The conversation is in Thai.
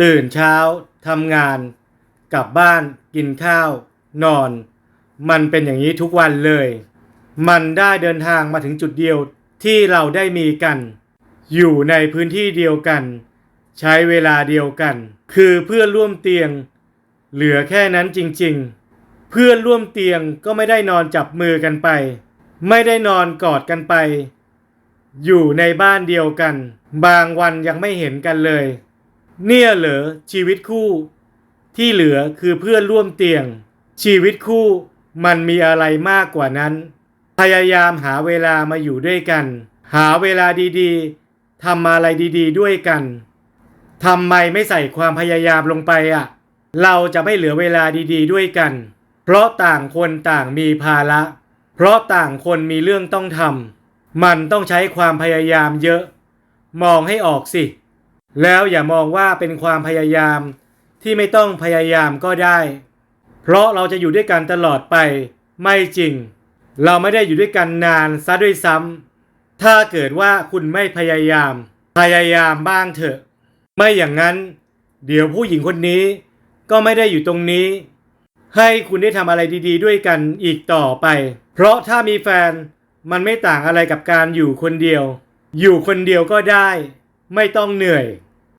ตื่นเช้าทำงาน กลับบ้านกินข้าว นอน มันเป็นอย่างนี้ทุกวันเลย มันได้เดินทางมาถึงจุดเดียวที่เราได้มีกัน อยู่ในพื้นที่เดียวกัน ใช้เวลาเดียวกัน คือเพื่อนร่วมเตียง เหลือแค่นั้นจริงๆ เพื่อนร่วมเตียงก็ไม่ได้นอนจับมือกันไป ไม่ได้นอนกอดกันไป อยู่ในบ้านเดียวกัน บางวันยังไม่เห็นกันเลย เนี่ยเหรอชีวิตคู่ ที่เหลือคือเพื่อนร่วมเตียง ชีวิตคู่มันมีอะไรมากกว่านั้น พยายามหาเวลามาอยู่ด้วยกัน หาเวลาดีๆทำอะไรดีๆ ด้วยกันทำไมไม่ใส่ความพยายามลงไปอะ เราจะไม่เหลือเวลาดีๆ ด้วยกัน เพราะต่างคนต่างมีภาระ เพราะต่างคนมีเรื่องต้องทำมันต้องใช้ความพยายามเยอะ มองให้ออกสิ แล้วอย่ามองว่าเป็นความพยายามที่ไม่ต้องพยายามก็ได้ เพราะเราจะอยู่ด้วยกันตลอดไป ไม่จริง เราไม่ได้อยู่ด้วยกันนานซะด้วยซ้ำถ้าเกิดว่าคุณไม่พยายาม พยายามบ้างเถอะ ไม่อย่างนั้น เดี๋ยวผู้หญิงคนนี้ก็ไม่ได้อยู่ตรงนี้ ให้คุณได้ทำอะไรดี ๆ ด้วยกันอีกต่อไป เพราะถ้ามีแฟนมันไม่ต่างอะไรกับการอยู่คนเดียว อยู่คนเดียวก็ได้ ไม่ต้องเหนื่อย